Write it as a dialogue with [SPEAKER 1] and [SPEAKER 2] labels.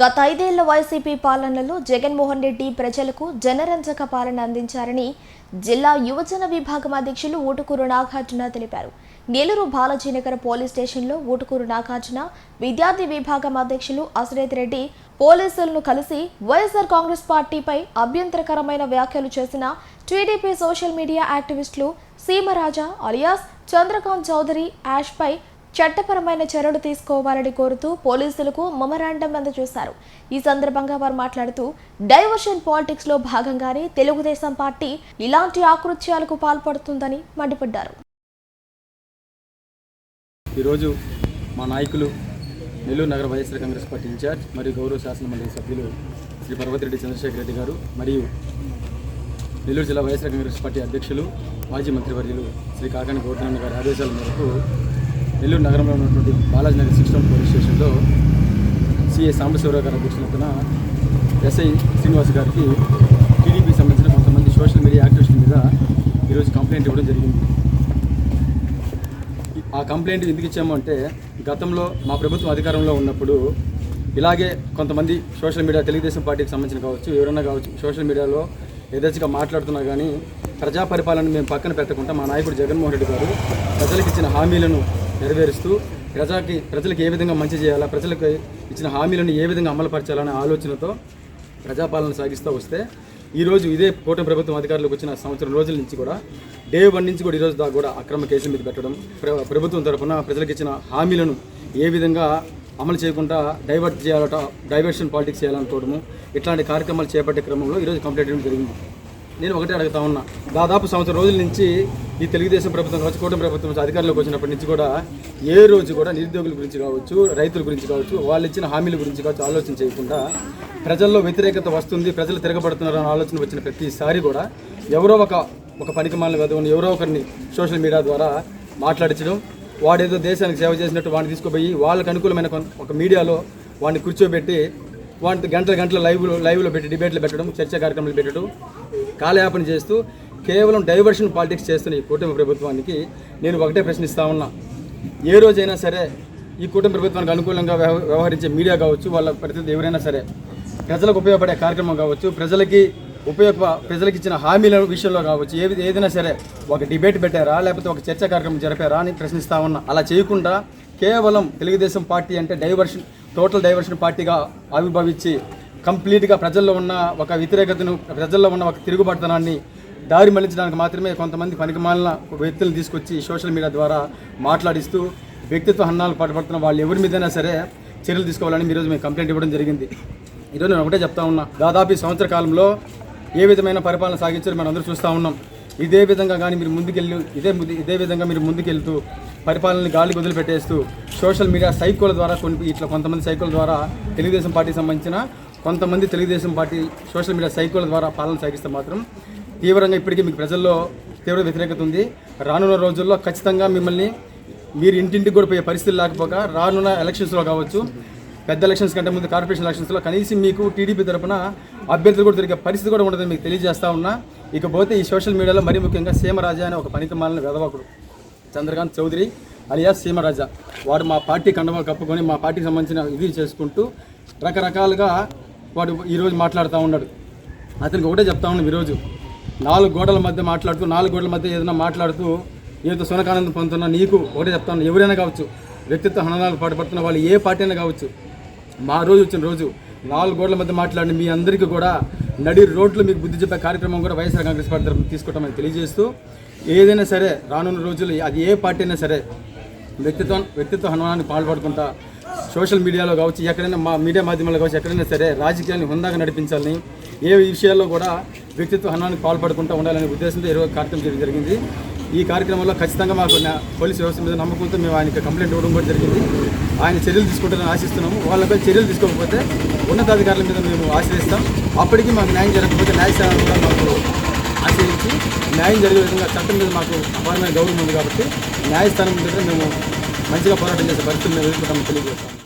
[SPEAKER 1] గత ఐదేళ్ళ వైసీపీ పాలనలో జగన్మోహన్ రెడ్డి ప్రజలకు జనరంజక పాలన అందించారని జిల్లా యువజన విభాగం అధ్యక్షులు ఊటుకూరు నాగార్జున తెలిపారు. నెల్లూరు బాలాజీనగర్ పోలీస్ స్టేషన్లో ఊటుకూరు నాగార్జున విద్యార్థి విభాగం అధ్యక్షులు అసిరేత్ రెడ్డి పోలీసులను కలిసి వైఎస్ఆర్ కాంగ్రెస్ పార్టీపై అభ్యంతరకరమైన వ్యాఖ్యలు చేసిన టీడీపీ సోషల్ మీడియా యాక్టివిస్టులు సీమరాజా అలియాస్ చంద్రకాంత్ చౌదరి యాష్పై చట్టపరమైన చర్యలు తీసుకోవాలని కోరుతూ పోలీసులకు మొమరాండం అందజేశారు. ఈ సందర్భంగా వారు మాట్లాడుతూ డైవర్షన్ పాలిటిక్స్లో భాగంగానే తెలుగుదేశం పార్టీ ఇలాంటి ఆకృత్యాలకు పాల్పడుతుందని మండిపడ్డారు.
[SPEAKER 2] ఈరోజు మా నాయకులు నెల్లూరు నగర వైఎస్ఆర్ కాంగ్రెస్ పార్టీ ఇన్ఛార్జ్ మరియు గౌరవ శాసనమండలి సభ్యులు శ్రీ పర్వతిరెడ్డి చంద్రశేఖర్ రెడ్డి గారు మరియు నెల్లూరు జిల్లా వైఎస్ఆర్ కాంగ్రెస్ పార్టీ అధ్యక్షులు మాజీ మంత్రివర్యులు శ్రీ కాకాని గౌతమ్ గారి ఆదేశాల మేరకు నెల్లూరు నగరంలో ఉన్నటువంటి Balaji Nagar sixth town police స్టేషన్లో సిఏ సాంబశివరావు గారి అధ్యక్షతన ఎస్ఐ శ్రీనివాస్ గారికి టీడీపీ సంబంధించిన కొంతమంది సోషల్ మీడియా యాక్టివిస్టుల మీద ఈరోజు కంప్లైంట్ ఇవ్వడం జరిగింది. ఆ కంప్లైంట్ ఎందుకు ఇచ్చాము అంటే గతంలో మా ప్రభుత్వం అధికారంలో ఉన్నప్పుడు ఇలాగే కొంతమంది సోషల్ మీడియా తెలుగుదేశం పార్టీకి సంబంధించిన కావచ్చు ఎవరైనా కావచ్చు సోషల్ మీడియాలో యథేచ్ఛగా మాట్లాడుతున్నా కానీ ప్రజా పరిపాలన మేము పక్కన పెట్టకుండా మా నాయకుడు జగన్మోహన్ రెడ్డి గారు ప్రజలకు ఇచ్చిన హామీలను నెరవేరుస్తూ ప్రజలకి ప్రజలకు ఏ విధంగా మంచి చేయాలా ప్రజలకు ఇచ్చిన హామీలను ఏ విధంగా అమలుపరచాలనే ఆలోచనతో ప్రజాపాలన సాగిస్తూ వస్తే ఈరోజు ఇదే కూటమి ప్రభుత్వం అధికారులకు వచ్చిన సంవత్సరం రోజుల నుంచి కూడా డే వన్ నుంచి కూడా ఈరోజు దాకా కూడా అక్రమ కేసుల మీద పెట్టడం ప్ర- ప్రభుత్వం తరఫున ప్రజలకు ఇచ్చిన హామీలను ఏ విధంగా అమలు చేయకుండా డైవర్ట్ చేయాలట డైవర్షన్ పాలిటిక్స్ చేయాలనుకోవడము ఇట్లాంటి కార్యక్రమాలు చేపట్టే క్రమంలో ఈరోజు కంప్లీట్ చేయడం జరిగింది. నేను ఒకటే అడుగుతా ఉన్నా. దాదాపు సంవత్సరం రోజుల నుంచి ఈ తెలుగుదేశం ప్రభుత్వం కావచ్చు కూటమి ప్రభుత్వం వచ్చి అధికారంలోకి వచ్చినప్పటి నుంచి కూడా ఏ రోజు కూడా నిరుద్యోగుల గురించి కావచ్చు రైతుల గురించి కావచ్చు వాళ్ళు ఇచ్చిన హామీల గురించి కావచ్చు ఆలోచన చేయకుండా ప్రజల్లో వ్యతిరేకత వస్తుంది ప్రజలు తిరగబడుతున్నారు అనే ఆలోచన వచ్చిన ప్రతిసారి కూడా ఎవరో ఒక ఒక పనికి మాలిన వెదవని ఎవరో ఒకరిని సోషల్ మీడియా ద్వారా మాట్లాడించడం వాడేదో దేశానికి సేవ చేసినట్టు వాడిని తీసుకుపోయి వాళ్ళకి అనుకూలమైన ఒక మీడియాలో వాడిని కూర్చోబెట్టి వాటిని గంటల గంటల లైవ్లో లైవ్లో పెట్టి డిబేట్లు పెట్టడం చర్చా కార్యక్రమాలు పెట్టడం కాలయాపన చేస్తూ కేవలం డైవర్షన్ పాలిటిక్స్ చేస్తున్న ఈ కూటమి ప్రభుత్వానికి నేను ఒకటే ప్రశ్నిస్తా ఉన్నా. ఏ రోజైనా సరే ఈ కూటమి ప్రభుత్వానికి అనుకూలంగా వ్యవ- వ్యవహరించే మీడియా కావచ్చు వాళ్ళ ప్రతినిధి ఎవరైనా సరే ప్రజలకు ఉపయోగపడే కార్యక్రమం కావచ్చు ప్రజలకి ఉపయోగ ప్రజలకు ఇచ్చిన హామీల విషయంలో కావచ్చు ఏది ఏదైనా సరే ఒక డిబేట్ పెట్టారా లేకపోతే ఒక చర్చా కార్యక్రమం జరిపారా అని ప్రశ్నిస్తా ఉన్నా. అలా చేయకుండా కేవలం తెలుగుదేశం పార్టీ అంటే డైవర్షన్ టోటల్ డైవర్షన్ పార్టీగా ఆవిర్భవించి కంప్లీట్గా ప్రజల్లో ఉన్న ఒక వ్యతిరేకతను ప్రజల్లో ఉన్న ఒక తిరుగుబాటుతనాన్ని దారి మళ్ళించడానికి మాత్రమే కొంతమంది పనికిమాలిన వ్యక్తులను తీసుకొచ్చి సోషల్ మీడియా ద్వారా మాట్లాడిస్తూ వ్యక్తిత్వ హన్నాలు పాటుపడుతున్న వాళ్ళు ఎవరి మీదైనా సరే చర్యలు తీసుకోవాలని ఈరోజు మేము కంప్లైంట్ ఇవ్వడం జరిగింది. ఈరోజు నేను ఒకటే చెప్తా ఉన్నా. దాదాపు ఈ సంవత్సర కాలంలో ఏ విధమైన పరిపాలన సాగించారో మనం అందరూ చూస్తూ ఉన్నాం. ఇదే విధంగా కానీ మీరు ముందుకెళ్ళి ఇదే ఇదే విధంగా మీరు ముందుకెళ్తూ పరిపాలనని గాలి వదిలిపెట్టేస్తూ సోషల్ మీడియా సైకోల ద్వారా కొన్ని ఇట్లా కొంతమంది సైకోల ద్వారా తెలుగుదేశం పార్టీకి సంబంధించిన కొంతమంది తెలుగుదేశం పార్టీ సోషల్ మీడియా సైకోల ద్వారా పాలన సాగిస్తే మాత్రం తీవ్రంగా ఇప్పటికీ మీకు ప్రజల్లో తీవ్ర వ్యతిరేకత ఉంది. రానున్న రోజుల్లో ఖచ్చితంగా మిమ్మల్ని మీరు ఇంటింటికి కూడా పోయే పరిస్థితులు లేకపోక రానున్న ఎలక్షన్స్లో కావచ్చు పెద్ద ఎలక్షన్స్ కంటే ముందు కార్పొరేషన్ ఎలక్షన్స్లో కనీసం మీకు టీడీపీ తరపున అభ్యర్థులు కూడా దొరికే పరిస్థితి కూడా ఉండదని మీకు తెలియజేస్తా ఉన్నా. ఇకపోతే ఈ సోషల్ మీడియాలో మరీ ముఖ్యంగా సీమరాజా అనే ఒక పనికిమాలిన వెదవకుడు చంద్రకాంత్ చౌదరి అలియాస్ సీమరాజా. వాడు మా పార్టీ కండవా కప్పుకొని మా పార్టీకి సంబంధించిన ఇది చేసుకుంటూ రకరకాలుగా వాడు ఈరోజు మాట్లాడుతూ ఉన్నాడు. అతనికి ఒకటే చెప్తా ఉన్నాం ఈరోజు. నాలుగు గోడల మధ్య మాట్లాడుతూ నాలుగు గోడల మధ్య ఏదైనా మాట్లాడుతూ ఏదో సునకానందం పొందుతున్నా నీకు ఒకటే చెప్తాను ఎవరైనా కావచ్చు వ్యక్తిత్వ హననాలు పాటుపడుతున్న వాళ్ళు ఏ పార్టీ అయినా కావచ్చు మా రోజు వచ్చిన రోజు నాలుగు గోడల మధ్య మాట్లాడిన మీ అందరికీ కూడా నడి రోడ్లు మీకు బుద్ధి చెప్పే కార్యక్రమం కూడా వైఎస్ఆర్ కాంగ్రెస్ పార్టీ తరఫున తీసుకోవటం తెలియజేస్తూ ఏదైనా సరే రానున్న రోజులు అది ఏ పార్టీ అయినా సరే వ్యక్తిత్వం వ్యక్తిత్వ హనుమానాన్ని పాల్పడుకుంటా సోషల్ మీడియాలో కావచ్చు ఎక్కడైనా మా మీడియా మాధ్యమాల్లో కావచ్చు ఎక్కడైనా సరే రాజకీయాన్ని హుందాగా నడిపించాలని ఏ విషయాల్లో కూడా వ్యక్తిత్వ హనానికి పాల్పడకుండా ఉండాలనే ఉద్దేశంతో ఈరోజు కార్యక్రమం జరిగింది. ఈ కార్యక్రమంలో ఖచ్చితంగా మాకు నా- పోలీసు వ్యవస్థ మీద నమ్మకంతో మేము ఆయనకి కంప్లైంట్ ఇవ్వడం కూడా జరిగింది. ఆయన చర్యలు తీసుకుంటారని ఆశిస్తున్నాము. వాళ్ళపై చర్యలు తీసుకోకపోతే ఉన్నతాధికారుల మీద మేము ఆశ్రయిస్తాం. అప్పటికి మాకు న్యాయం జరగకపోతే న్యాయస్థానం కూడా మాకు ఆశ్రయించి న్యాయం జరిగే విధంగా చట్టం మీద మాకు అపారమైన గౌరవం ఉంది కాబట్టి న్యాయస్థానం దగ్గర మేము మంచిగా పోరాటం చేసే పరిస్థితులు మేము ఎదుర్కొంటామని తెలియజేస్తాం